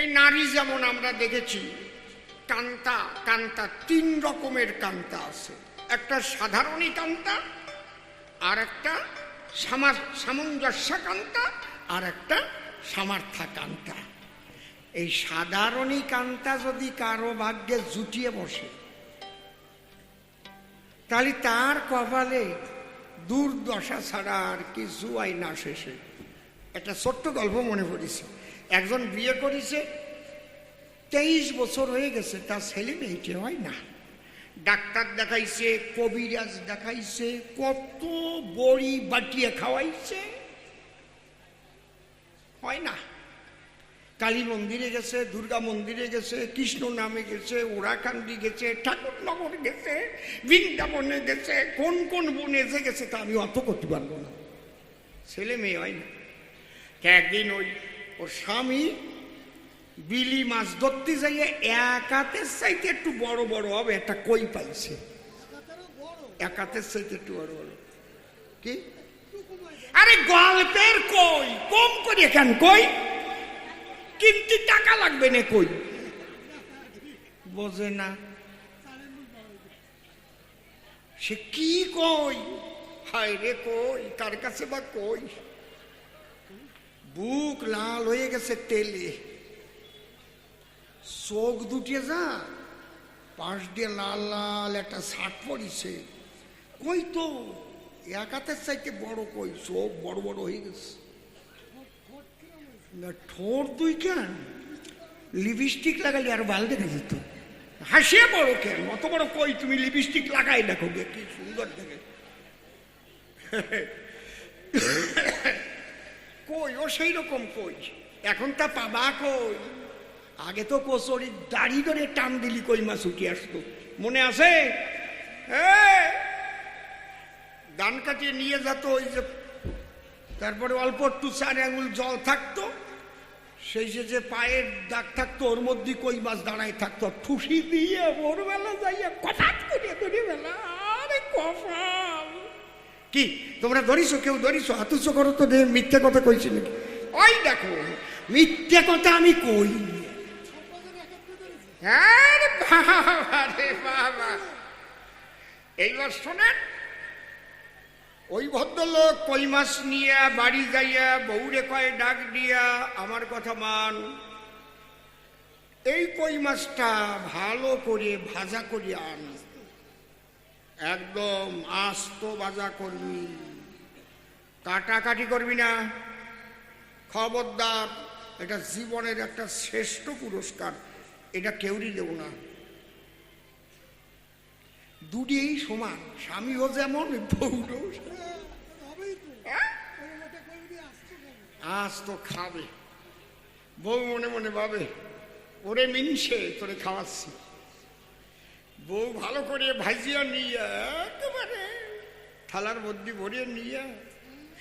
এই নারী যেমন আমরা দেখেছি, কান্তা কান্তা, তিন রকমের কান্তা আছে। একটা সাধারণী কান্তা, আর একটা সামা- সামঞ্জস্য কান্তা, আর একটা সামার্থা কান্তা। এই সাধারণী কান্তা যদি কারও ভাগ্যে জুটিয়ে বসে, তাহলে তার কপালে দুর্দশা ছাড়া আর কিছু আই না শেষে। একটা ছোট্ট গল্প মনে পড়েছে। একজন বিয়ে করেছে, তেইশ বছর হয়ে গেছে, তার ছেলে মেয়েটি হয় না। ডাক্তার দেখাইছে, কবিরাজ দেখাইছে, কত বড়ি বাটিয়ে খাওয়াইছে। হয় না। কালী মন্দিরে গেছে, দুর্গা মন্দিরে গেছে, কৃষ্ণ নামে গেছে ওরাকান্দি গেছে, ঠাকুরনগর গেছে, বৃন্দাবনে গেছে, কোন কোন বনে যে গেছে তা আমি অত করতে পারব না। ছেলে মেয়ে হয় না। একদিন ওই ওর স্বামী বিলি মাছ ধরতে যাইয়ে এক হাতের চাইতে একটু বড় বড় হবে, একটা কই পাইছে। এক হাতের চাইতে একটু বড় বড়। কি? আরে গল্পের কই? কম করে কেন কই? কিন্তু টাকা লাগবে না কই? বোঝে না। সে কি কই? হায় রে কই? কার কাছে বা কই? বুক লাল হয়ে গেছে তেলে। চোখ দুটিয়ে যা, পাশ দিয়ে লাল লাল একটা শার্ট পরিছে। কই তো? এক হাতের চাইতে বড় কই? চোখ বড় বড় হয়ে গেছে। না, ঠোঁট দুই কেন। লিপস্টিক লাগালে আর ভালো দেখা যেত। হাসিয়ে বড় কেন? অত বড় কই? তুমি লিপস্টিক লাগাই দেখো কি সুন্দর দেখে। সেই রকম কই? এখন তা পাবা কই? আগে তো কচুরি দাড়ি করে টান দিলি কই মাছ উঠে আসতো? মনে আছে? ধান কাটিয়ে নিয়ে যেত ওই যে, তারপরে অল্প একটু চার আঙুল জল থাকতো, সেই যে যে পায়ের দাগ থাকতো, ওর মধ্যে কই মাছ দাঁড়ায় থাকতো ঠুসি দিয়ে ভোরবেলা যাইয়া কপাত করে ধরে বেলা আরে কপাল কি? তোমরা ধরিস কেউ ধরিস হাতুচ করো তো মিথ্যে কথা কইছি নাকি? ওই দেখো, মিথ্যে কথা আমি কই? এইবার শোনেন, ওই ভদ্রলোক কই মাছ নিয়ে, বাড়ি যাইয়া, বউরে কয় ডাক দিয়া, আমার কথা মান। এই কই মাছটা ভালো করে ভাজা করিয়া আন। একদম আস্ত বাজা করবি কাটাকাটি করবি না। খবরদার, এটা জীবনের একটা শ্রেষ্ঠ পুরস্কার, এটা কেউরই দেব না। দুটিই সমান, স্বামীও যেমন? আজ তো খাবে। বউ মনে মনে ভাবে, ওরে মিনসে তোরে খাওয়াচ্ছি। বউ ভালো করে ভাজিয়া নিয়ে একেবারে থালার মধ্যে ভরিয়ে নিয়ে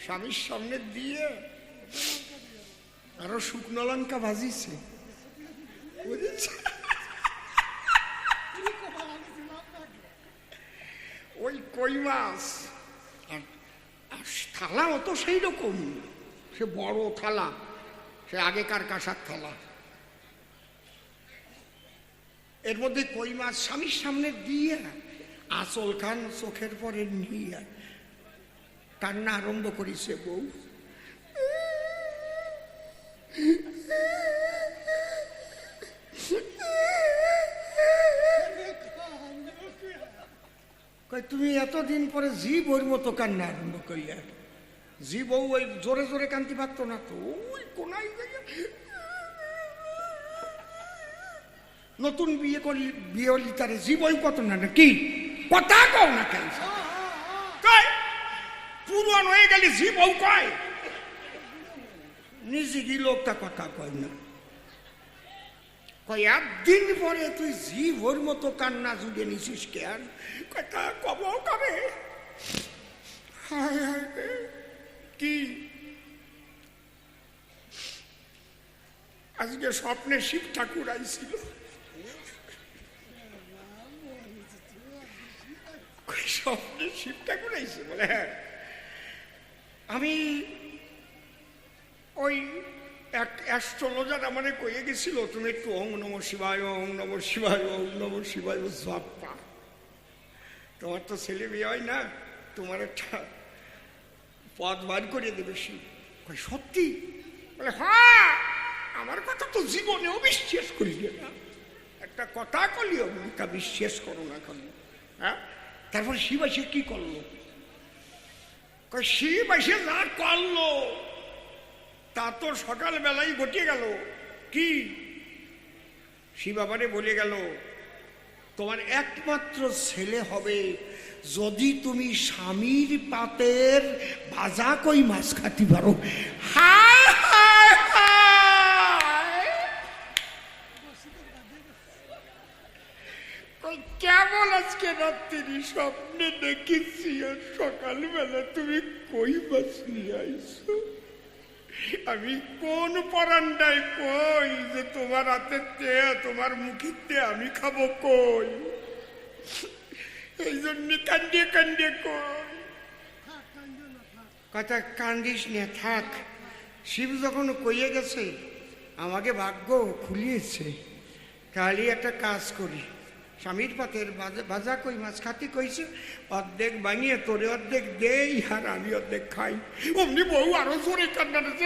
স্বামীর সামনে দিয়ে আরও শুকনো লঙ্কা ভাজিছে। ওই কই মাছ? আর আর থালাও তো সেই রকম সে বড় থালা, সে আগেকার কাঁসার থালা। এর মধ্যে কই মাছ স্বামীর সামনে দিয়ে আচল খান চোখের পরে নিয়ে, কান্না আরম্ভ করেছে বউ। তুমি এতদিন পরে জি বইর মতো কান্না আরম্ভ করিয়া জি বউ ওই জোরে জোরে কান্তি পারতো না তো, ওই কোনাই নতুন বিয়ে করলি বিয়ে হলি তারে জি কত না কি কথা কও না কেন? পুরন হয়ে গেলে জি বউ কয়? নিজে কি লোকটা কথা কয় না। কয়, একদিন পরে তুই জি ভোর মতো কান্না জুড়ে নিছিস কে আর কথা কব? কবে কি? আজকে স্বপ্নে শিব ঠাকুর আইছিল কই স্বপ্নে বলে হ্যাঁ। আমি ওই এক অ্যাস্ট্রোলজার গেছিল, তুমি একটু নম শিবায় নম শিবায় নম শিবায় তোমার তো ছেলে বিয়ে হয় না, তোমার একটা পথ বার করে দেবে শিব। সত্যি? বলে হ্যাঁ আমার কথা তো জীবনেও বিশ্বাস করি না। একটা কথা করলিও তা বিশ্বাস করো না খালি হ্যাঁ তারপর শিব এসে কি করল? শিব এসে যা করল, তা তো সকালবেলায় ঘটে গেল। কি? শিব আবারে বলে গেল, তোমার একমাত্র ছেলে হবে, যদি তুমি স্বামীর পাতের ভাজা কই মাছ খাতে পারো। হায় হায় হায় কই কেমন আজকে রাত্রি স্বপ্নে দেখেছি আর সকালবেলা তুমি কই মাছ নিয়ে আইছো? আমি কোন পরান্ডায় কই যে তোমার হাতের তে তোমার মুখের আমি খাব কই? এই জন্য কান্দিয়ে কান্দিয়ে কই? কথা কান্দিস নে, থাক। শিব যখন কইয়ে গেছে, আমাকে ভাগ্য খুলিয়েছে তাহলে একটা কাজ করি। স্বামীর পাতের ভাজা- কই মাছ খাতে কইছে অর্ধেক বানিয়ে তোরে অর্ধেক দেই আর আমি অর্ধেক খাই। অমনি বউ আরও জোরে কান্না দিচ্ছে,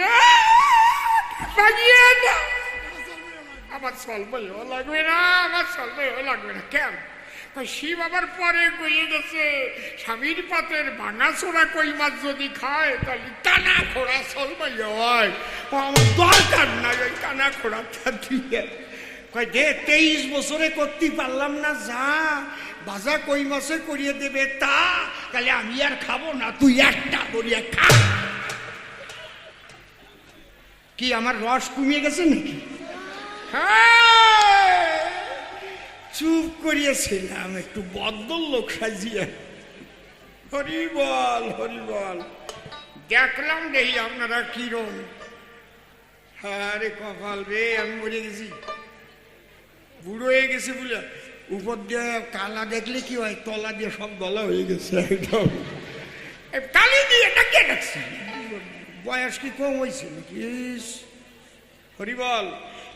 বানিয়ে না আমার স্বল্পও লাগবে না আমার স্বল্পও লাগবে না কেন? শিব আবার পরে কইয়ে গেছে। স্বামীর পাতের ভাঙা ছোড়া কই মাছ যদি খায় তাহলে টানা খোড়া স্বল্পই হয়। আমার দরকার নাই ওই টানা খোড়াটা দিয়ে। কই দে, তেইশ বছরে করতে পারলাম না, যা। বাজা কই মাসে করিয়ে দেবে, তা। তাহলে আমি আর খাব না, তুই একটা করিয়ে খা। কি, আমার রস কমিয়ে গেছে নাকি? হ্যাঁ। চুপ করিয়েছিলাম, একটু বদল লোক সাজিয়ে। হরি বল হরি বল। দেখলাম দেখি আপনারা কিরম। হ্যাঁ রে কপাল রে, আমি মরে গেছি। বুড়ো হয়ে গেছে বলে উপর দিয়ে কালা দেখলে কি হয়? তলা দিয়ে সব গলা হয়ে গেছে একদম। কালি দিয়ে এটা কে ডাকছে বয়স কি কম হয়েছে ইস, হরি বল।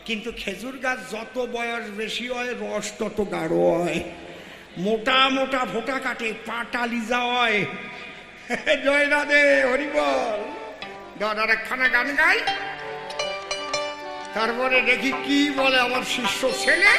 কিন্তু খেজুর গাছ যত বয়স বেশি হয় রস তত গাঢ় হয়। মোটা মোটা ফোটা কাটে পাটা লিজা হয়। জয় রাধে হরি বল। দাদার একখানা গান গাই। তারপরে দেখি কি বলে আমার শিষ্য ছেলে?